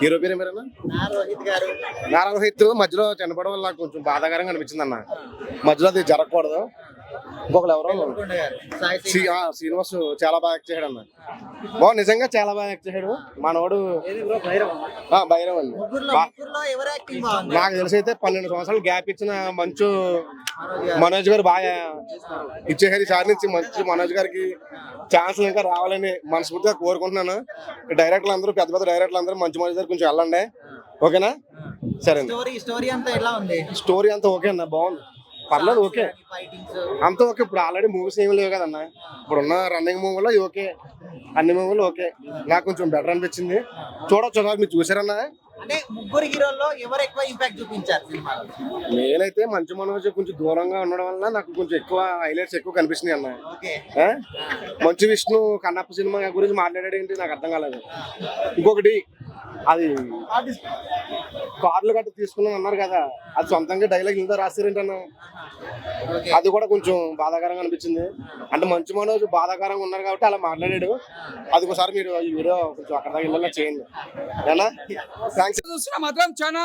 Hero పేరు ఏమైనా నా రోహిత్ గారు. నారా రోహిత్ మధ్యలో చనిపోవడం వల్ల కొంచెం బాధాకరంగా అనిపించింది అన్న మధ్యలో అది జరగకూడదు. ఇంకొకరు ఎవరో శ్రీనివాస్ చాలా బాగా యాక్ట్ చేశాడు అన్న. బాగు నిజంగా చాలా బాగా యాక్ట్ చేశాడు. మనోడు భైరవ? అండి. బా- నాకు తెలిసి అయితే పన్నెండు సంవత్సరాలు గ్యాప్ ఇచ్చిన మంచు మనోజ్ గారు. బాగా ఇచ్చేసారు. ఈసారి నుంచి మంచి మనోజ్ గారికి ఛాన్స్ ఇంకా రావాలని మనస్ఫూర్తిగా కోరుకుంటున్నాను. డైరెక్టర్లు అందరూ పెద్ద పెద్ద డైరెక్టర్లు అందరూ మంచి మనోజ్ గారు కొంచెం వెళ్ళండి. ఓకేనా? సరే అండి. స్టోరీ స్టోరీ అంతా ఎలా ఉంది? స్టోరీ అంతా ఓకే అన్న బాగుంది. పర్లేదు ఓకే. అంత ఓకే ఇప్పుడు ఆల్రెడీ మూవీస్ ఏమి లేవు కదన్న. ఇప్పుడు ఉన్న రన్నింగ్ మూవీలో ఓకే అన్ని మూవీలు ఓకే. నాకు కొంచెం బెటర్ అనిపించింది. చూడొచ్చు మీరు చూసారన్నా? అంటే ముగ్గురు హీరోల్లో ఎవరు ఎక్కువ ఇంపాక్ట్ చూపించారు సినిమాలో? నేనైతే మంచు మనోజ్ కొంచెం దూరంగా ఉండడం వల్ల నాకు కొంచెం ఎక్కువ హైలైట్స్ ఎక్కువ కనిపిస్తున్నాయి అన్న? మంచు విష్ణు కన్నప్ప సినిమా గురించి మాట్లాడాడు ఏంటి నాకు అర్థం కాలేదు. ఇంకొకటి అది కార్లు గట్ట తీసుకున్నాం అన్నారు కదా. అది సొంతంగా డైలాగ్ ఇంత రాస్తారేంటన్నా అది కూడా కొంచెం బాధాకరంగా అనిపించింది. అంటే మంచి మనోజ్ బాధాకరంగా ఉన్నారు కాబట్టి అలా మాట్లాడాడు. అది ఒకసారి మీరు ఈ వీడియో కొంచెం అక్కడ దాకా వెళ్ళేలా చేయండి. ఏనా? థ్యాంక్స్ మాత్రం చాలా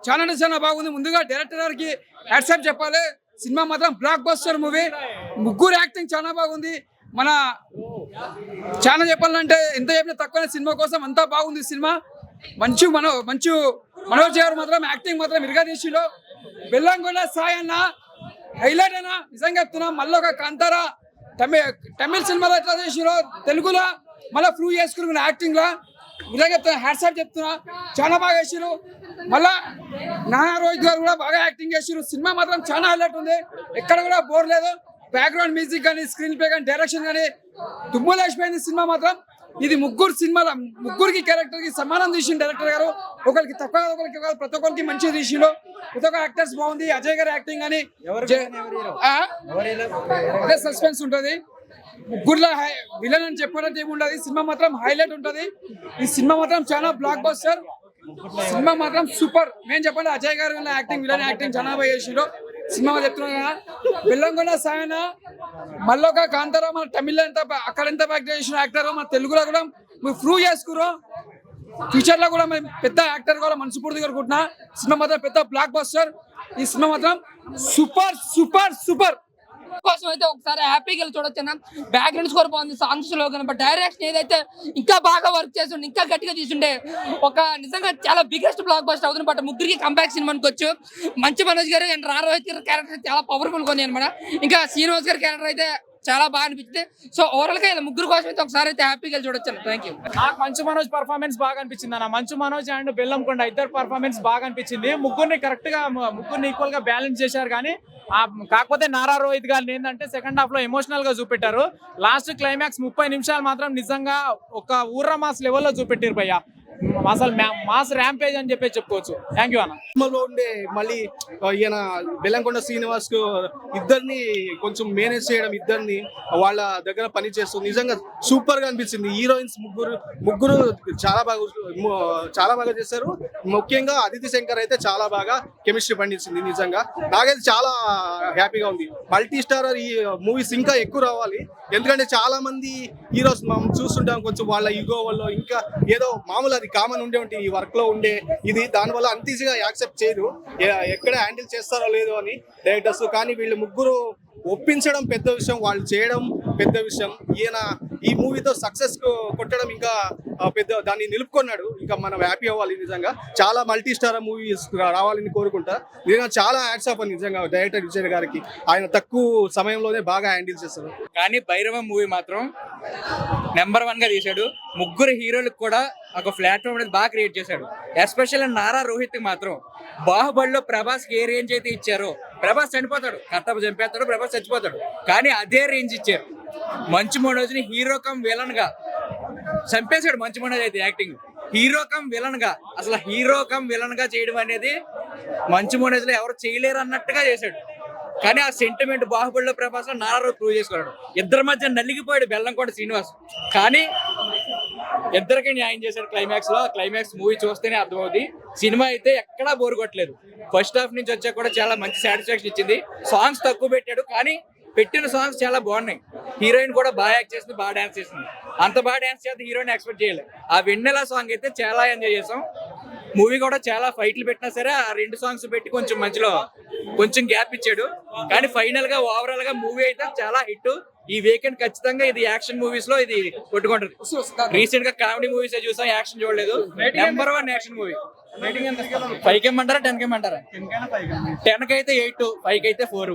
చాలా అంటే చాలా బాగుంది. ముందుగా డైరెక్టర్ గారికి హ్యాట్సాప్ చెప్పాలి. సినిమా మాత్రం బ్లాక్ బస్టర్ మూవీ ముగ్గురు యాక్టింగ్ చాలా బాగుంది. మన చాలా చెప్పాలంటే ఎంత చెప్పినా తక్కువ సినిమా కోసం అంతా బాగుంది సినిమా. మంచి మన మంచి మనోజ్ గారు మాత్రం యాక్టింగ్ మాత్రం ఇరుగా తీసిలో బెల్లంగొండ సాయి అన్న హైలైట్ అన్న. నిజంగా చెప్తున్నా మళ్ళీ ఒక కాంతారా. తమిళ తమిళ సినిమాలో ఎట్లా చేసిరో తెలుగులో మళ్ళీ ప్రూవ్ చేసుకుని యాక్టింగ్లో నిజంగా చెప్తున్నా హ్యాట్సాప్ చెప్తున్నా. చాలా బాగా వేసారు మళ్ళా నానా రోహిత్ గారు కూడా బాగా యాక్టింగ్ చేసారు సినిమా మాత్రం చాలా హైలైట్ ఉంది. ఎక్కడ కూడా బోర్ లేదు. బ్యాక్గ్రౌండ్ మ్యూజిక్ కానీ స్క్రీన్ ప్లే కానీ డైరెక్షన్ కానీ దుమ్ములేసిపోయింది సినిమా మాత్రం. ఇది ముగ్గురు సినిమాల ముగ్గురికి క్యారెక్టర్కి సమానం తీసిన డైరెక్టర్ గారు. ఒకరికి తక్కువ ఒకరికి కాదు, ప్రతి ఒక్కరికి మంచిగా తీసిండు. ప్రతి ఒక్క యాక్టర్స్ బాగుంది. అజయ్ గారి యాక్టింగ్ అని అదే సస్పెన్స్ ఉంటది. ముగ్గురులో విలన్ అని చెప్పడానికి ఏమి ఉండదు. సినిమా మాత్రం హైలైట్ ఉంటది. ఈ సినిమా మాత్రం చాలా బ్లాక్ బస్టర్ సినిమా మాత్రం సూపర్. నేను చెప్పండి అజయ్ గారు యాక్టింగ్ విలన్ యాక్టింగ్ చాలా బాగా చేసిండు. సినిమా చెప్తున్నా బిల్లంగొండ సాయన మళ్ళొక కాంతారావు మన తమిళ ఎంత అక్కడ ఎంత బాగా చేసిన యాక్టర్ మన తెలుగులో కూడా మీరు ప్రూవ్ చేసుకురు ఫ్యూచర్లో కూడా మేము పెద్ద యాక్టర్ కూడా మనస్ఫూర్తిగా అనుకుంటున్నా సినిమా మాత్రం పెద్ద బ్లాక్ బస్టర్ ఈ సినిమా మాత్రం సూపర్ సూపర్ సూపర్ అవకాశం అయితే ఒకసారి హ్యాపీగా వెళ్ళి చూడొచ్చు బ్యాక్గ్రౌండ్ స్కోర్ బాగుంది. సాంగ్స్లో బట్ డైరెక్షన్ ఏదైతే ఇంకా బాగా వర్క్ చేస్తుండే ఇంకా గట్టిగా తీసుండే ఒక నిజంగా చాలా బిగ్గెస్ట్ బ్లాక్ బస్ట్ అవుతుంది. బట్ ముగ్గురికి కంబ్యాక్ సినిమా అనుకోవచ్చు మంచి మనోజ్ గారు అండ్ రారోహిత్ గారి క్యారెక్టర్ చాలా పవర్ఫుల్ కొని అనమాట ఇంకా శ్రీనివాస్ గారి క్యారెక్టర్ అయితే చాలా బాగా అనిపించింది. సో ఓవరాల్గా ఇలా ముగ్గురు కోసం అయితే ఒకసారి అయితే హ్యాపీగా వెళ్ళి చూడొచ్చు థ్యాంక్ యూ నాకు మంచు మనోజ్ పర్ఫార్మెన్స్ బాగా అనిపించింది అన్న. మంచు మనోజ్ అండ్ బెల్లంకొండ ఇద్దరు పర్ఫార్మెన్స్ బాగా అనిపించింది. ముగ్గురిని కరెక్ట్గా ముగ్గురిని ఈక్వల్గా బ్యాలెన్స్ చేశారు కానీ కాకపోతే నారా రోహిత్ గారిని ఏంటంటే సెకండ్ హాఫ్లో ఎమోషనల్గా చూపెట్టారు. లాస్ట్ క్లైమాక్స్ ముప్పై నిమిషాలు మాత్రం నిజంగా ఒక ఊర్ర మాస్ లెవెల్లో చూపెట్టారు భయ్య. అసలు మాస్ ర్యాంపేజ్ అని చెప్పి చెప్పుకోవచ్చు. థ్యాంక్ యూ అన్న. ఉండే మళ్ళీ ఈయన బెల్లంకొండ శ్రీనివాస్కు ఇద్దరిని కొంచెం మేనేజ్ చేయడం ఇద్దరిని వాళ్ళ దగ్గర పని చేస్తూ నిజంగా సూపర్గా అనిపించింది. హీరోయిన్స్ ముగ్గురు ముగ్గురు చాలా బాగా చాలా బాగా చేశారు. ముఖ్యంగా అదితి శంకర్ అయితే చాలా బాగా కెమిస్ట్రీ పండించింది నిజంగా. నాకైతే చాలా హ్యాపీగా ఉంది. మల్టీ స్టార్ ఈ మూవీస్ ఇంకా ఎక్కువ రావాలి. ఎందుకంటే చాలా మంది హీరోస్ మనం చూస్తుంటాం కొంచెం వాళ్ళ ఈగో వల్ల ఇంకా ఏదో మామూలు అది కామన్ ఉండే ఈ వర్క్లో ఉండే. ఇది దానివల్ల అంత ఈజీగా యాక్సెప్ట్ చేయదు ఎక్కడ హ్యాండిల్ చేస్తారో లేదో అని డైరెక్టర్స్ కానీ వీళ్ళు ముగ్గురు ఒప్పించడం పెద్ద విషయం వాళ్ళు చేయడం పెద్ద విషయం. ఈయన ఈ మూవీతో సక్సెస్ కొట్టడం ఇంకా పెద్ద దాన్ని నిలుపుకున్నాడు. ఇంకా మనం హ్యాపీ అవ్వాలి నిజంగా. చాలా మల్టీ స్టార్ మూవీస్ రావాలని కోరుకుంటా. నేను చాలా యాడ్స్ ఆఫ్ నిజంగా డైరెక్టర్ విజయ్ గారికి. ఆయన తక్కువ సమయంలోనే బాగా హ్యాండిల్ చేస్తారు కానీ భైరవ మూవీ మాత్రం నెంబర్ వన్గా తీశాడు. ముగ్గురు హీరోలకు కూడా ఒక ప్లాట్ఫామ్ అనేది బాగా క్రియేట్ చేశాడు. ఎస్పెషల్ నారా రోహిత్ మాత్రం బాహుబలిలో ప్రభాస్ ఏ రేంజ్ అయితే ఇచ్చారో ప్రభాస్ చనిపోతాడు. కర్తవ్య చంపేస్తాడు ప్రభాస్ చచ్చిపోతాడు. కానీ అదే రేంజ్ ఇచ్చారు. మంచు మనోజ్ని హీరో కమ్ విలన్గా చంపేశాడు మంచి మనోజ్ అయితే యాక్టింగ్. హీరో కమ్ విలన్గా. అసలు హీరో కమ్ విలన్గా చేయడం అనేది మంచి మనోజ్లో ఎవరు చేయలేరు అన్నట్టుగా చేశాడు. కానీ ఆ సెంటిమెంట్ బాహుబలిలో ప్రభాస్లో నారా ప్రూవ్ చేసుకున్నాడు. ఇద్దరి మధ్య నలిగిపోయాడు బెల్లంకోట శ్రీనివాస్. కానీ ఇద్దరికి న్యాయం చేశాడు క్లైమాక్స్లో. క్లైమాక్స్ మూవీ చూస్తేనే అర్థమవుతుంది సినిమా అయితే ఎక్కడా బోర్ కొట్టలేదు. ఫస్ట్ హాఫ్ నుంచి వచ్చా కూడా చాలా మంచి సాటిస్ఫాక్షన్ ఇచ్చింది. సాంగ్స్ తక్కువ పెట్టాడు. కానీ పెట్టిన సాంగ్స్ చాలా బాగున్నాయి. హీరోయిన్ కూడా బాగా యాక్ట్ చేసింది బాగా డాన్స్ చేసింది. అంత బాగా డాన్స్ చేస్తే హీరోని ఎక్స్పెక్ట్ చేయలేదు ఆ వెన్నెల సాంగ్ అయితే చాలా ఎంజాయ్ చేసాం మూవీ కూడా చాలా ఫైట్లు పెట్టినా సరే ఆ రెండు సాంగ్స్ పెట్టి కొంచెం మధ్యలో కొంచెం గ్యాప్ ఇచ్చాడు. కానీ ఫైనల్గా ఓవరాల్గా మూవీ అయితే చాలా హిట్ ఈ వీకెండ్ ఖచ్చితంగా ఇది యాక్షన్ మూవీస్లో ఇది కొట్టుకుంటది. రీసెంట్గా కామెడీ మూవీస్ చూసాం యాక్షన్ చూడలేదు. నెంబర్ వన్ యాక్షన్ మూవీ ఫైవ్కి ఇమ్మంటారా టెన్కి ఇమ్మంటారా టెన్కి అయితే ఎయిట్ ఫైవ్కి అయితే ఫోర్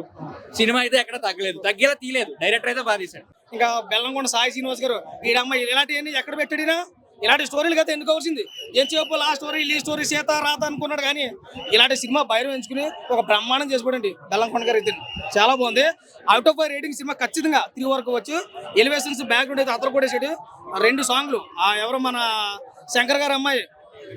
సినిమా అయితే ఎక్కడ తగ్గలేదు. తగ్గేలా తీయలేదు. డైరెక్టర్ అయితే బాగా తీశాడు ఇంకా బెల్లంకొండ సాయి శ్రీనివాస్ గారు వీడమ్మ ఇలాంటివన్నీ ఎక్కడ పెట్టడినా ఇలాంటి స్టోరీలు కదా ఎందుకు వచ్చింది ఏం చెప్పు ఆ స్టోరీ ఈ స్టోరీ సీత రాత అనుకున్నాడు కానీ ఇలాంటి సినిమా బయట ఎంచుకుని ఒక బ్రహ్మాండం చేసుకోండి బెల్లంకొండ గారు ఇద్దరు చాలా బాగుంది. అవుట్ ఆఫ్ రేటింగ్ సినిమా ఖచ్చితంగా త్రీ వరకు వచ్చి. ఎలివేషన్స్ బ్యాక్గ్రౌండ్ అయితే అతను కూడా వేసాడు ఆ రెండు సాంగ్లు ఆ ఎవరు మన శంకర్ గారు అమ్మాయి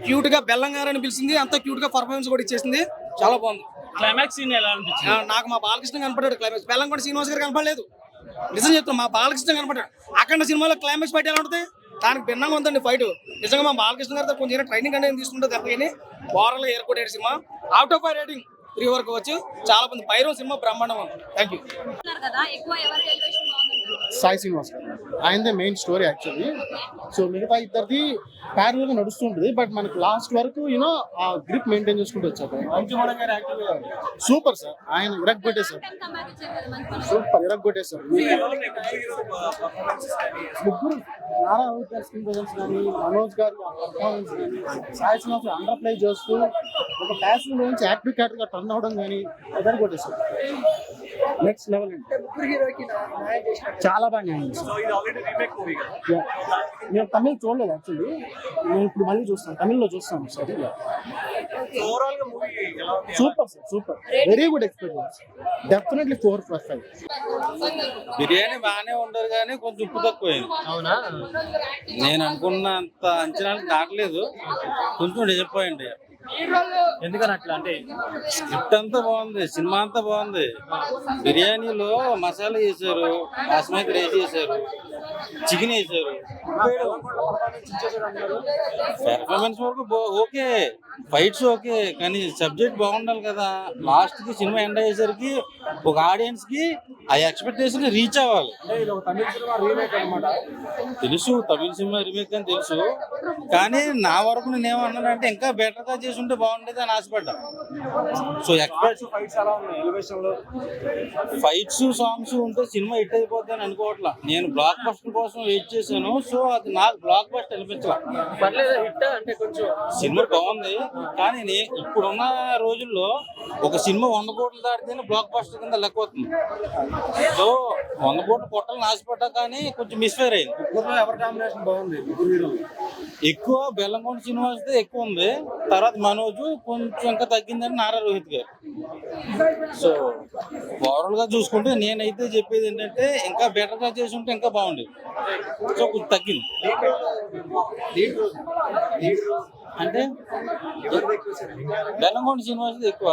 క్యూట్గా బెల్లం గారు అని పిలిచింది. అంత క్యూట్గా పర్ఫార్మెన్స్ కూడా ఇచ్చేసింది. చాలా బాగుంది. క్లైమాక్స్ సీన్ ఎలా అనిపించింది? నాకు మా బాలకృష్ణ కనపడ్డాడు క్లైమాక్స్ బెల్లంకొండ శ్రీనివాస్ గారు కనపడలేదు. నిజం చెప్తున్నా మా బాలకృష్ణ కనపడ్డాడు. అక్కడ సినిమాలో క్లైమాక్స్ ఫైట్ ఎలా ఉంటుంది? దానికి భిన్నంగా ఉందండి ఫైట్ నిజంగా మా బాలకృష్ణ గారితో కొంచెం ట్రైనింగ్ అనేది తీసుకుంటే తప్పని overall ఏర్కొట్టాడు cinema. Out of rating three వరకు వచ్చి. చాలా మంది పైరో సినిమా బ్రహ్మాండం ఉంది. Thank you Sai Srinivas. గారు ఆయనదే మెయిన్ స్టోరీ యాక్చువల్లీ సో మిగతా ఇద్దరిది ప్యారల్గా నడుస్తుంటుంది. బట్ మనకు లాస్ట్ వరకు యూనో ఆ గ్రిప్ మెయింటైన్ చేసుకుంటూ వచ్చారు సూపర్ సార్ ఆయన ఇరగ్గొట్టేశారు సూపర్ ఇరగ్గొట్టేశారు ముగ్గురు నారా రోహిత్ గారి స్క్రీన్ ప్రజెన్స్ కానీ మనోజ్ గారి పర్ఫార్మెన్స్ కానీ సాయి శ్రీనివాస్ అండర్ ప్లే చేస్తూ ఒక ప్యాషన్ నుంచి యాక్టివ్ క్యారెక్టర్గా టర్న్ అవడం కానీ ఎదరు కొట్టేశారు నెక్స్ట్ లెవెల్ చాలా బాగా న్యాయం. నేను తమిళ్ చూడలేదు యాక్చువల్లీ నేను ఇప్పుడు మళ్ళీ చూస్తాను. తమిళ్ళో చూస్తాను sir super sir super very good experience definitely four plus five biryani బాగానే ఉండదు కానీ కొంచెం ఉప్పు తక్కువైంది. అవునా? నేను అనుకున్నంత అంచనాలు దాటలేదు. కొంచెం డిసప్పాయింట్ ఎందుకని అట్లా అంటే? స్క్రిప్ట్ అంతా బాగుంది సినిమా అంతా బాగుంది. బిర్యానీలో మసాలా చేశారు బాస్మతి రైస్ చేశారు. చికెన్ వేసారు పెర్ఫార్మెన్స్ వరకు ఓకే. ఫైట్స్ ఓకే కానీ సబ్జెక్ట్ బాగుండాలి కదా. లాస్ట్కి సినిమా ఎండ్ అయ్యేసరికి ఒక ఆడియన్స్కి ఆ ఎక్స్పెక్టేషన్ రీచ్ అవ్వాలి. తెలుసు తమిళ సినిమా రీమేక్ అని తెలుసు. కానీ నా వరకు నేను ఏమన్నానంటే ఇంకా బెటర్గా చేసి ఉంటే బాగుండేది అని ఆశపడ్డా. సో ఎక్స్పెక్ట్ ఫైట్స్ సాంగ్స్ ఉంటే సినిమా హిట్ అయిపోద్ది అని అనుకోవట్లా. నేను బ్లాక్ బస్టర్ కోసం వెయిట్ చేశాను. సో అది నాకు బ్లాక్ బస్టర్ అనిపించలా సినిమా బాగుంది. కానీ ఇప్పుడున్న రోజుల్లో ఒక సినిమా వంద కోట్లు దాటితేనే బ్లాక్ బస్టర్ కింద లెక్క అవుతుంది. సో వంద కోట్లు కొట్టాలని ఆశపడ్డా కానీ కొంచెం మిస్ఫేర్ అయింది. ఎవరి కాంబినేషన్ బాగుంది? ఎక్కువ బెల్లంకొండ శ్రీనివాస్ ఎక్కువ ఉంది. తర్వాత మనోజ్ కొంచెం ఇంకా తగ్గిందని నారా రోహిత్ గారు. సో ఓవరాల్గా చూసుకుంటే నేనైతే చెప్పేది ఏంటంటే ఇంకా బెటర్గా చేసి ఉంటే ఇంకా బాగుండేది. సో కొంచెం తగ్గింది. అంటే బెల్లంకొండ శ్రీనివాస్ ఎక్కువ.